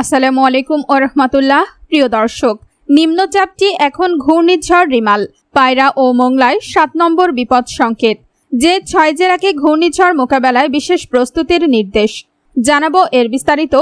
আসসালামু আলাইকুম ও রহমতুল্লাহ, প্রিয় দর্শক, নিম্নচাপটি এখন ঘূর্ণিঝড় রিমাল, পায়রা ও মোংলায় সাত নম্বর বিপদ সংকেত, যে ছয় জেলাকে ঘূর্ণিঝড় মোকাবেলায় বিশেষ প্রস্তুতির নির্দেশ। জানাব এর বিস্তারিত,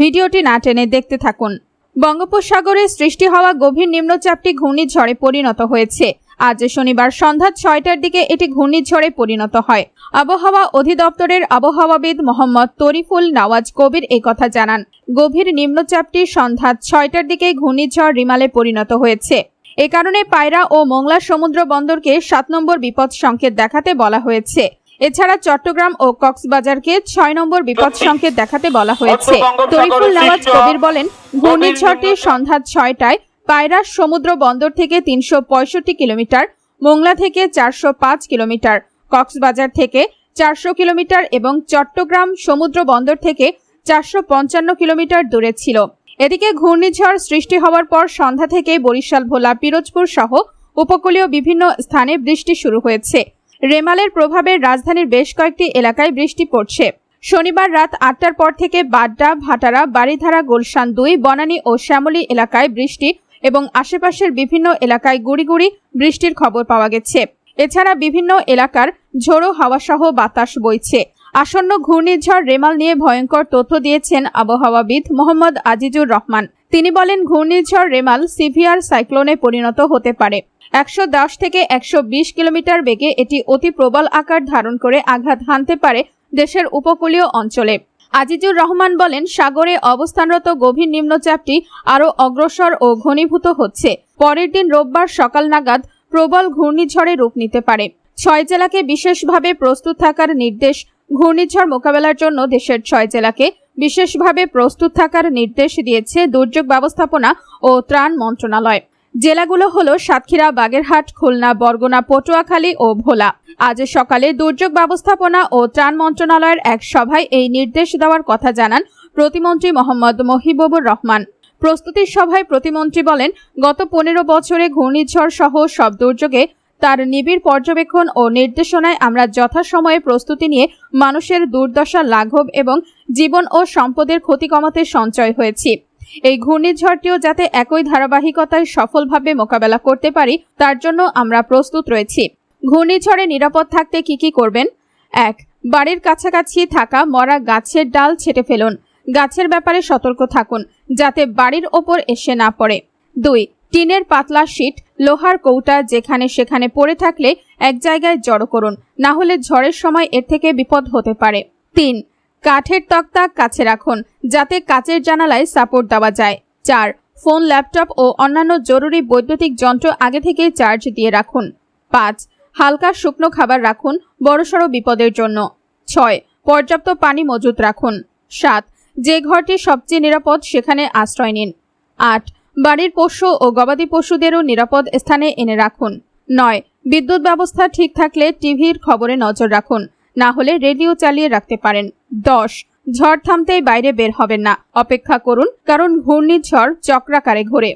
ভিডিওটি না টেনে দেখতে থাকুন। বঙ্গোপসাগরে সৃষ্টি হওয়া গভীর নিম্নচাপটি ঘূর্ণিঝড়ে পরিণত হয়েছে। আজ শনিবার সন্ধ্যা ছয়টার দিকে এটি ঘূর্ণিঝড়ে পরিণত হয়। আবহাওয়া অধিদপ্তরের আবহাওয়াবিদ মোহাম্মদ তরিফুল নওয়াজ কবির কথা জানান। গভীর নিম্নচাপটি সন্ধ্যা ছয়টার দিকে ঘূর্ণিঝড় রিমালে পরিণত হয়েছে। এ কারণে পায়রা ও মোংলা সমুদ্র বন্দরকে সাত নম্বর বিপদ সংকেত দেখাতে বলা হয়েছে। এছাড়া চট্টগ্রাম ও কক্সবাজারকে ছয় নম্বর বিপদ সংকেত দেখাতে বলা হয়েছে। তরিফুল নওয়াজ কবির বলেন ঘূর্ণিঝড়টি সন্ধ্যা ছয়টায় পায়রা সমুদ্র বন্দর থেকে তিনশো পঁয়ষট্টি কিলোমিটার, মোংলা থেকে চারশো পাঁচ কিলোমিটার, কক্সবাজার থেকে চারশো কিলোমিটার এবং চট্টগ্রাম সমুদ্র বন্দর থেকে চারশো পঞ্চান্ন কিলোমিটার দূরে ছিল। এদিকে ঘূর্ণিঝড় সৃষ্টি হওয়ার পর সন্ধ্যা থেকে বরিশাল, ভোলা, পিরোজপুর সহ উপকূলীয় বিভিন্ন স্থানে বৃষ্টি শুরু হয়েছে। রেমালের প্রভাবে রাজধানীর বেশ কয়েকটি এলাকায় বৃষ্টি পড়ছে। শনিবার রাত আটটার পর থেকে বাড্ডা, ভাটারা বাড়িধারা গুলশান দুই, বনানী ও শ্যামলী এলাকায় বৃষ্টি এবং আশেপাশের বিভিন্ন এলাকায় গুড়ি গুড়ি বৃষ্টির খবর পাওয়া গেছে। এছাড়া বিভিন্ন এলাকার ঝোড়ো হাওয়াসহ বাতাস বইছে। আসন্ন ঘূর্ণিঝড় রেমাল নিয়ে ভয়ঙ্কর তথ্য দিয়েছেন আবহাওয়াবিদ মোহাম্মদ আজিজুর রহমান। তিনি বলেন, ঘূর্ণিঝড় রেমাল সিভিয়ার সাইক্লোনে পরিণত হতে পারে। একশো দশ থেকে একশো বিশ কিলোমিটার বেগে এটি অতি প্রবল আকার ধারণ করে আঘাত হানতে পারে দেশের উপকূলীয় অঞ্চলে। আজিজুর রহমান বলেন, সাগরে অবস্থানরত গভীর নিম্নচাপটি আরও অগ্রসর ও ঘনীভূত হচ্ছে। পরের দিন রোববার সকাল নাগাদ প্রবল ঘূর্ণিঝড়ে রূপ নিতে পারে। ছয় জেলাকে বিশেষভাবে প্রস্তুত থাকার নির্দেশ ঘূর্ণিঝড় মোকাবেলার জন্য দেশের ছয় জেলাকে বিশেষভাবে প্রস্তুত থাকার নির্দেশ দিয়েছে দুর্যোগ ব্যবস্থাপনা ও ত্রাণ মন্ত্রণালয়। জেলাগুলো হল সাতক্ষীরা, বাগেরহাট, খুলনা, বরগুনা, পটুয়াখালী ও ভোলা। আজ সকালে দুর্যোগ ব্যবস্থাপনা ও ত্রাণ মন্ত্রণালয়ের এক সভায় এই নির্দেশ দেওয়ার কথা জানান প্রতিমন্ত্রী মোহাম্মদ মহিবুবুর রহমান। প্রস্তুতির সভায় প্রতিমন্ত্রী বলেন, গত পনেরো বছরে ঘূর্ণিঝড় সহ সব দুর্যোগে তার নিবিড় পর্যবেক্ষণ ও নির্দেশনায় আমরা যথাসময়ে প্রস্তুতি নিয়ে মানুষের দুর্দশা লাঘব এবং জীবন ও সম্পদের ক্ষতি কমাতে সঞ্চয় হয়েছি। এই ঘূর্ণিঝড়টিও যাতে একই ধারাবাহিকতায় সফলভাবে মোকাবেলা করতে পারি, তার জন্য আমরা প্রস্তুত রয়েছি। ঘূর্ণিঝড়ে নিরাপদ থাকতে কি কি করবেন? এক, বাড়ির কাছাকাছি থাকা মরা গাছের ডাল ছেটে ফেলুন। গাছের ব্যাপারে সতর্ক থাকুন, যাতে বাড়ির ওপর এসে না পড়ে। দুই, টিনের পাতলা শীট, লোহার কৌটা যেখানে সেখানে পড়ে থাকলে এক জায়গায় জড়ো করুন, না হলে ঝড়ের সময় এর থেকে বিপদ হতে পারে। তিন, কাঠের তক্তা কাছে রাখুন, যাতে কাচের জানালায় সাপোর্ট দেওয়া যায়। চার, ফোন, ল্যাপটপ ও অন্যান্য জরুরি বৈদ্যুতিক যন্ত্র আগে থেকে চার্জ দিয়ে রাখুন। পাঁচ হালকা শুকনো খাবার রাখুন, বড়সড় বিপদের জন্য। ছয়, পর্যাপ্ত পানি মজুত রাখুন। সাত, যে ঘরটি সবচেয়ে নিরাপদ সেখানে আশ্রয় নিন। আট, বাড়ির পশু ও গবাদি পশুদেরও নিরাপদ স্থানে এনে রাখুন। নয়, বিদ্যুৎ ব্যবস্থা ঠিক থাকলে টিভির খবরে নজর রাখুন, না হলে রেডিও চালিয়ে রাখতে পারেন। দশ, ঝড় থামতেই বাইরে বের হবেন না। অপেক্ষা করুন, কারণ ঘূর্ণিঝড় চক্রাকারে ঘোরে।